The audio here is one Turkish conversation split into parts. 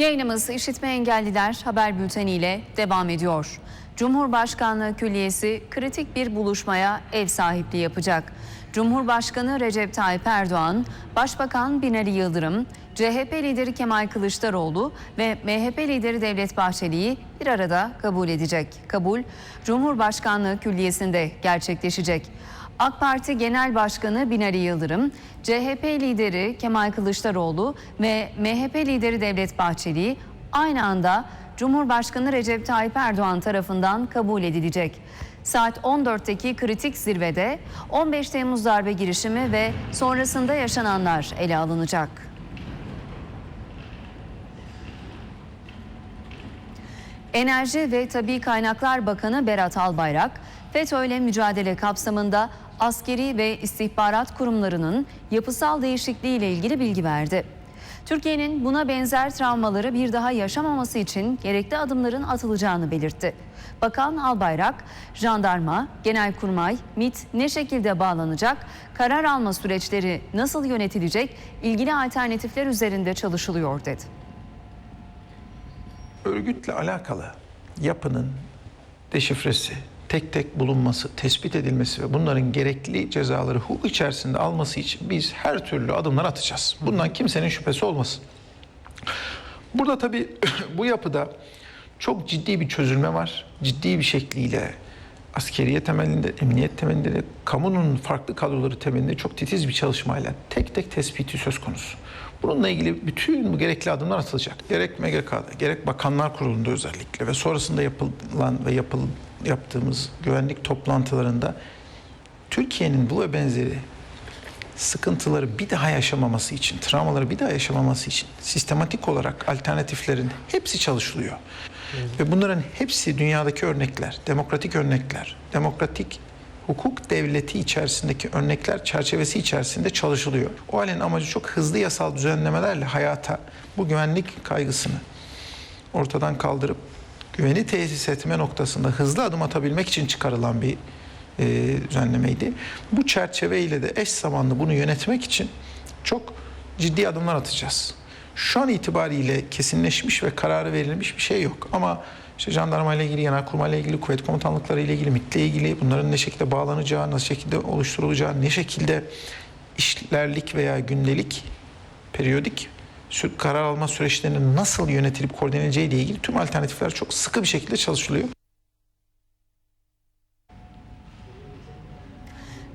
Yayınımız İşitme Engelliler haber bülteniyle devam ediyor. Cumhurbaşkanlığı Külliyesi kritik bir buluşmaya ev sahipliği yapacak. Cumhurbaşkanı Recep Tayyip Erdoğan, Başbakan Binali Yıldırım, CHP lideri Kemal Kılıçdaroğlu ve MHP lideri Devlet Bahçeli'yi bir arada kabul edecek. Kabul, Cumhurbaşkanlığı Külliyesi'nde gerçekleşecek. AK Parti Genel Başkanı Binali Yıldırım, CHP lideri Kemal Kılıçdaroğlu ve MHP lideri Devlet Bahçeli aynı anda Cumhurbaşkanı Recep Tayyip Erdoğan tarafından kabul edilecek. Saat 14'teki kritik zirvede 15 Temmuz darbe girişimi ve sonrasında yaşananlar ele alınacak. Enerji ve Tabi Kaynaklar Bakanı Berat Albayrak, FETÖ ile mücadele kapsamında askeri ve istihbarat kurumlarının yapısal değişikliği ile ilgili bilgi verdi. Türkiye'nin buna benzer travmaları bir daha yaşamaması için gerekli adımların atılacağını belirtti. Bakan Albayrak, jandarma, genelkurmay, MIT ne şekilde bağlanacak, karar alma süreçleri nasıl yönetilecek, ilgili alternatifler üzerinde çalışılıyor dedi. örgütle alakalı yapının deşifresi, tek tek bulunması, tespit edilmesi ve bunların gerekli cezaları hukuk içerisinde alması için biz her türlü adımlar atacağız. Bundan kimsenin şüphesi olmasın. Burada tabii bu yapıda çok ciddi bir çözülme var. Ciddi bir şekliyle askeriye temelinde, emniyet temelinde de kamunun farklı kadroları temelinde çok titiz bir çalışmayla tek tek tespiti söz konusu. Bununla ilgili bütün bu gerekli adımlar atılacak. Gerek MGK'da, gerek Bakanlar Kurulu'nda özellikle ve sonrasında yapılan ve yapıl, yaptığımız güvenlik toplantılarında Türkiye'nin bu ve benzeri sıkıntıları bir daha yaşamaması için, travmaları bir daha yaşamaması için sistematik olarak alternatiflerin hepsi çalışılıyor. Ve bunların hepsi dünyadaki örnekler, demokratik örnekler, demokratik hukuk devleti içerisindeki örnekler çerçevesi içerisinde çalışılıyor. O halin amacı çok hızlı yasal düzenlemelerle hayata bu güvenlik kaygısını ortadan kaldırıp güveni tesis etme noktasında hızlı adım atabilmek için çıkarılan bir e, düzenlemeydi. Bu çerçeveyle de eş zamanlı bunu yönetmek için çok ciddi adımlar atacağız. Şu an itibariyle kesinleşmiş ve kararı verilmiş bir şey yok. Ama işte jandarma ile ilgili, genelkurmay ile ilgili, kuvvet komutanlıkları ile ilgili, MİT'le ilgili bunların ne şekilde bağlanacağı, nasıl şekilde oluşturulacağı, ne şekilde işlerlik veya gündelik, periyodik karar alma süreçlerinin nasıl yönetilip koordine edileceği ile ilgili tüm alternatifler çok sıkı bir şekilde çalışılıyor.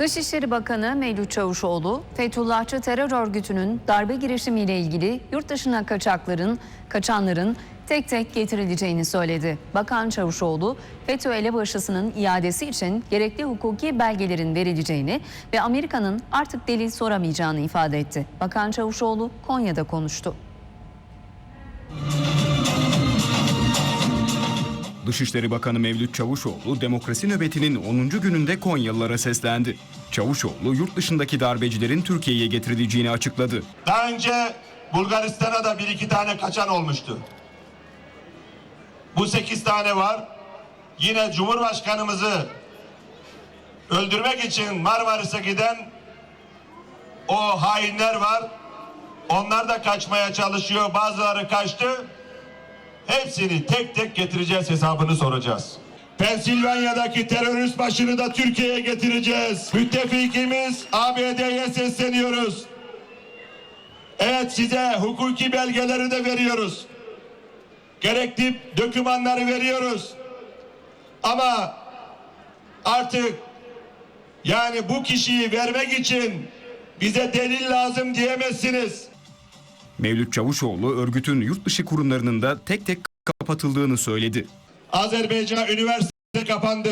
Dışişleri Bakanı Mevlüt Çavuşoğlu, Fethullahçı terör örgütünün darbe girişimiyle ilgili yurt dışına kaçakların, kaçanların tek tek getirileceğini söyledi. Bakan Çavuşoğlu, FETÖ elebaşısının iadesi için gerekli hukuki belgelerin verileceğini ve Amerika'nın artık delil soramayacağını ifade etti. Bakan Çavuşoğlu Konya'da konuştu. Dışişleri Bakanı Mevlüt Çavuşoğlu demokrasi nöbetinin 10. gününde Konyalılara seslendi. Çavuşoğlu yurt dışındaki darbecilerin Türkiye'ye getirileceğini açıkladı. Daha önce Bulgaristan'a da bir iki tane kaçan olmuştu. Bu sekiz tane var. Yine Cumhurbaşkanımızı öldürmek için Marmaris'e giden o hainler var. Onlar da kaçmaya çalışıyor. Bazıları kaçtı. Hepsini tek tek getireceğiz hesabını soracağız. Pensilvanya'daki terörist başını da Türkiye'ye getireceğiz. Müttefikimiz ABD'ye sesleniyoruz. Evet size hukuki belgeleri de veriyoruz. Gerekli dokümanları veriyoruz. Ama artık yani bu kişiyi vermek için bize delil lazım diyemezsiniz. Mevlüt Çavuşoğlu örgütün yurt dışı kurumlarının da tek tek kapatıldığını söyledi. Azerbaycan üniversite kapandı.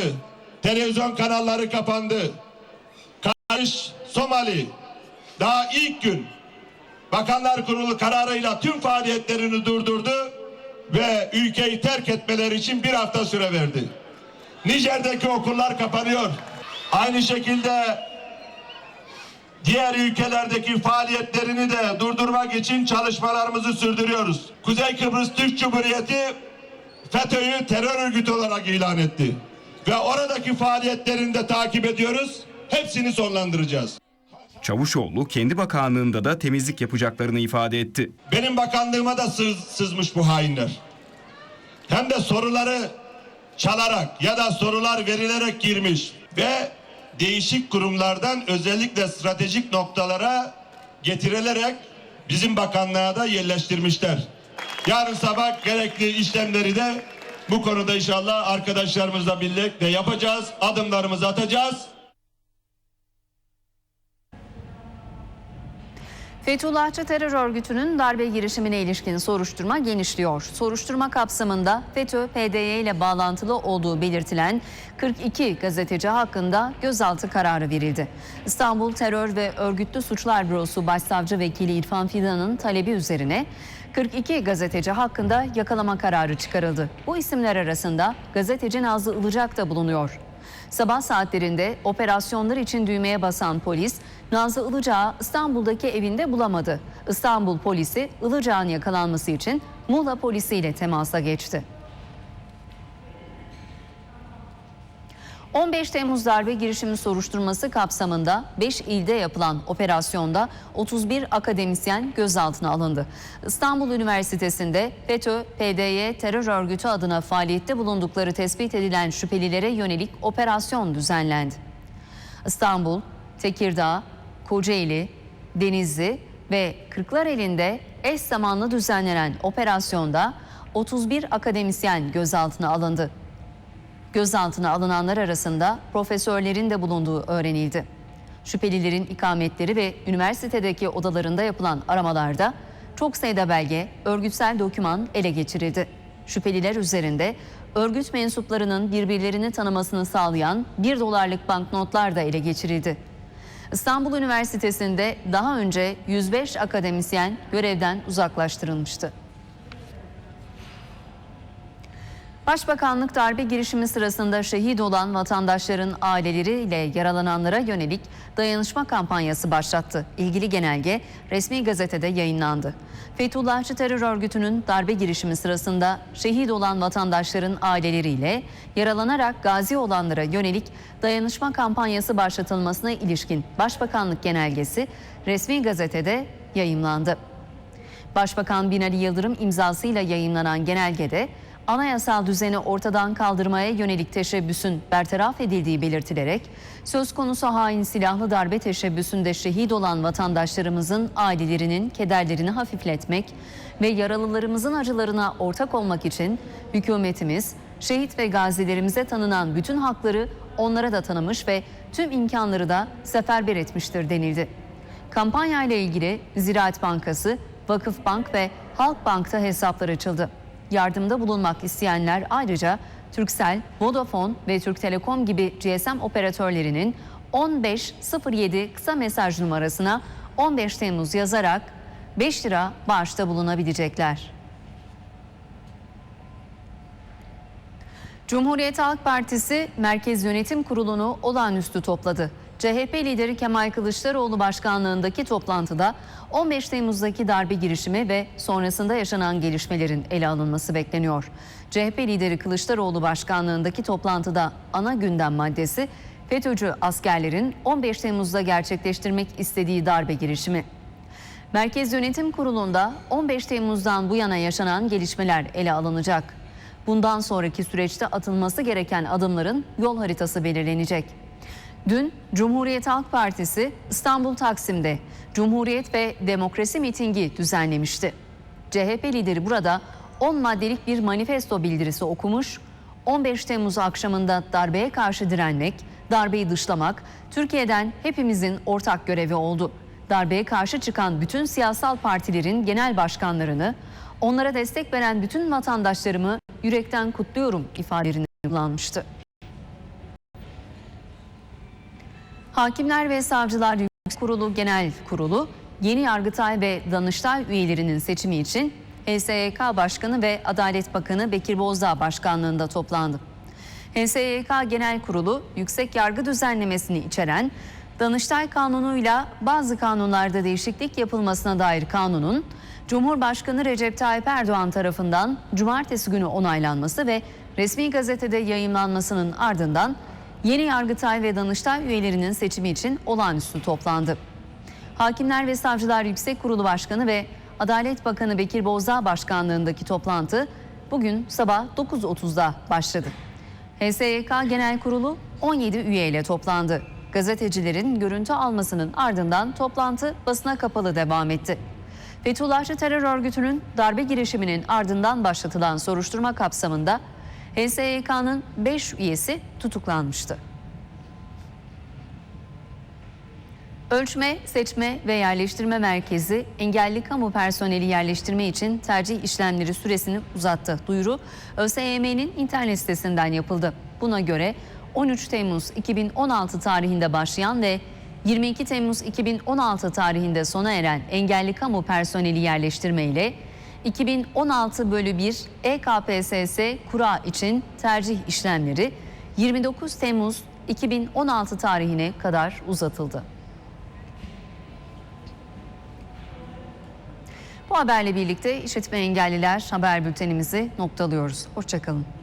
Televizyon kanalları kapandı. Karış Somali daha ilk gün Bakanlar Kurulu kararıyla tüm faaliyetlerini durdurdu ve ülkeyi terk etmeleri için bir hafta süre verdi. Nijer'deki okullar kapanıyor. Aynı şekilde diğer ülkelerdeki faaliyetlerini de durdurmak için çalışmalarımızı sürdürüyoruz. Kuzey Kıbrıs Türk Cumhuriyeti FETÖ'yü terör örgütü olarak ilan etti. Ve oradaki faaliyetlerini de takip ediyoruz. Hepsini sonlandıracağız. Çavuşoğlu kendi bakanlığında da temizlik yapacaklarını ifade etti. Benim bakanlığıma da sız, sızmış bu hainler. Hem de soruları çalarak ya da sorular verilerek girmiş ve değişik kurumlardan özellikle stratejik noktalara getirilerek bizim bakanlığa da yerleştirmişler. Yarın sabah gerekli işlemleri de bu konuda inşallah arkadaşlarımızla birlikte yapacağız. Adımlarımızı atacağız. Fethullahçı terör örgütünün darbe girişimine ilişkin soruşturma genişliyor. Soruşturma kapsamında FETÖ, PDY ile bağlantılı olduğu belirtilen 42 gazeteci hakkında gözaltı kararı verildi. İstanbul Terör ve Örgütlü Suçlar Bürosu Başsavcı Vekili İrfan Fidan'ın talebi üzerine 42 gazeteci hakkında yakalama kararı çıkarıldı. Bu isimler arasında gazeteci Nazlı Ilıcak da bulunuyor. Sabah saatlerinde operasyonlar için düğmeye basan polis Nazlı Ilıcak'ı İstanbul'daki evinde bulamadı. İstanbul polisi Ilıcak'ın yakalanması için Muğla polisiyle temasa geçti. 15 Temmuz darbe girişimi soruşturması kapsamında 5 ilde yapılan operasyonda 31 akademisyen gözaltına alındı. İstanbul Üniversitesi'nde FETÖ, PDY terör örgütü adına faaliyette bulundukları tespit edilen şüphelilere yönelik operasyon düzenlendi. İstanbul, Tekirdağ, Kocaeli, Denizli ve Kırklareli'nde eş zamanlı düzenlenen operasyonda 31 akademisyen gözaltına alındı. Gözaltına alınanlar arasında profesörlerin de bulunduğu öğrenildi. Şüphelilerin ikametleri ve üniversitedeki odalarında yapılan aramalarda çok sayıda belge, örgütsel doküman ele geçirildi. Şüpheliler üzerinde örgüt mensuplarının birbirlerini tanımasını sağlayan 1 dolarlık banknotlar da ele geçirildi. İstanbul Üniversitesi'nde daha önce 105 akademisyen görevden uzaklaştırılmıştı. Başbakanlık darbe girişimi sırasında şehit olan vatandaşların aileleriyle yaralananlara yönelik dayanışma kampanyası başlattı. İlgili genelge resmi gazetede yayınlandı. Fethullahçı terör örgütünün darbe girişimi sırasında şehit olan vatandaşların aileleriyle yaralanarak gazi olanlara yönelik dayanışma kampanyası başlatılmasına ilişkin Başbakanlık genelgesi resmi gazetede yayımlandı. Başbakan Binali Yıldırım imzasıyla yayınlanan genelgede anayasal düzeni ortadan kaldırmaya yönelik teşebbüsün bertaraf edildiği belirtilerek söz konusu hain silahlı darbe teşebbüsünde şehit olan vatandaşlarımızın ailelerinin kederlerini hafifletmek ve yaralılarımızın acılarına ortak olmak için hükümetimiz şehit ve gazilerimize tanınan bütün hakları onlara da tanımış ve tüm imkanları da seferber etmiştir denildi. Kampanya ile ilgili Ziraat Bankası, Vakıfbank ve Halkbank'ta hesaplar açıldı. Yardımda bulunmak isteyenler ayrıca Turkcell, Vodafone ve Türk Telekom gibi GSM operatörlerinin 1507 kısa mesaj numarasına 15 Temmuz yazarak 5 lira bağışta bulunabilecekler. Cumhuriyet Halk Partisi Merkez Yönetim Kurulu'nu olağanüstü topladı. CHP lideri Kemal Kılıçdaroğlu başkanlığındaki toplantıda 15 Temmuz'daki darbe girişimi ve sonrasında yaşanan gelişmelerin ele alınması bekleniyor. CHP lideri Kılıçdaroğlu başkanlığındaki toplantıda ana gündem maddesi FETÖ'cü askerlerin 15 Temmuz'da gerçekleştirmek istediği darbe girişimi. Merkez Yönetim Kurulu'nda 15 Temmuz'dan bu yana yaşanan gelişmeler ele alınacak. Bundan sonraki süreçte atılması gereken adımların yol haritası belirlenecek. Dün Cumhuriyet Halk Partisi İstanbul Taksim'de Cumhuriyet ve Demokrasi mitingi düzenlemişti. CHP lideri burada 10 maddelik bir manifesto bildirisi okumuş, 15 Temmuz akşamında darbeye karşı direnmek, darbeyi dışlamak Türkiye'den hepimizin ortak görevi oldu. Darbeye karşı çıkan bütün siyasal partilerin genel başkanlarını, onlara destek veren bütün vatandaşlarımı yürekten kutluyorum ifadelerini kullanmıştı. Hakimler ve Savcılar Yüksek Kurulu Genel Kurulu yeni Yargıtay ve Danıştay üyelerinin seçimi için HSYK Başkanı ve Adalet Bakanı Bekir Bozdağ başkanlığında toplandı. HSYK Genel Kurulu yüksek yargı düzenlemesini içeren Danıştay Kanunu'yla bazı kanunlarda değişiklik yapılmasına dair kanunun Cumhurbaşkanı Recep Tayyip Erdoğan tarafından cumartesi günü onaylanması ve resmi gazetede yayımlanmasının ardından yeni Yargıtay ve Danıştay üyelerinin seçimi için olağanüstü toplandı. Hakimler ve Savcılar Yüksek Kurulu Başkanı ve Adalet Bakanı Bekir Bozdağ başkanlığındaki toplantı bugün sabah 9.30'da başladı. HSYK Genel Kurulu 17 üyeyle toplandı. Gazetecilerin görüntü almasının ardından toplantı basına kapalı devam etti. Fethullahçı terör örgütünün darbe girişiminin ardından başlatılan soruşturma kapsamında HSYK'nın 5 üyesi tutuklanmıştı. Ölçme, Seçme ve Yerleştirme Merkezi engelli kamu personeli yerleştirme için tercih işlemleri süresini uzattı. Duyuru ÖSYM'nin internet sitesinden yapıldı. Buna göre 13 Temmuz 2016 tarihinde başlayan ve 22 Temmuz 2016 tarihinde sona eren engelli kamu personeli yerleştirme ile 2016 bölü 1 EKPSS kura için tercih işlemleri 29 Temmuz 2016 tarihine kadar uzatıldı. Bu haberle birlikte işitme engelliler haber bültenimizi noktalıyoruz. Hoşçakalın.